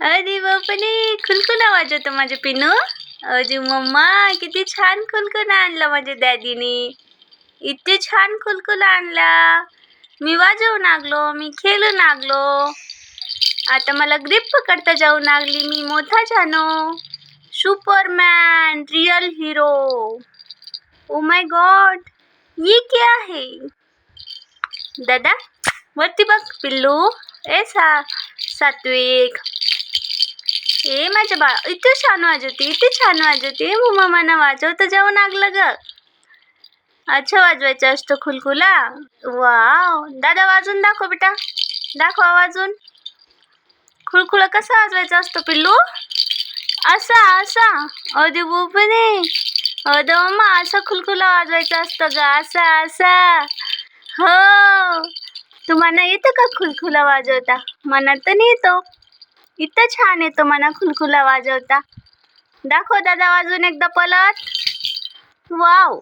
अरे बापरे खुलकुना वाजवतो माझे पिनू. अरे मम्मा किती छान खुलकुना आणला माझ्या डॅडीने. इतके छान खुलकुला आणला. मी वाजवू लागलो मी खेळून लागलो. आता मला ग्रीप पकडता जाऊ लागली मी मोठा जानो superman real hero oh my god ये क्या आहे दादा वरती बघ पिल्लू. ए सा सात्विक. ए माझ्या बा इथे छान वाजवते इथे छान वाजवते मम्मा वाजवतं जाऊ लागलं ग अच्छा वाजवायचं असतं खुलखुला वाव दादा वाजून दाखव बेटा दाखवा वाजून खुळखुळा कसा वाजवायचा असतो पिल्लू असा असा अरे बुबने अद मम्मा असा खुलखुला वाजवायचा असतं ग असा असा हो तुम्हाला येतं का खुलखुला वाजवता मनात तर नाही येतो इतकं छान येतो म्हणा खुलखुला वाजवता. दाखव दादा वाजून एकदा पलट. वाव.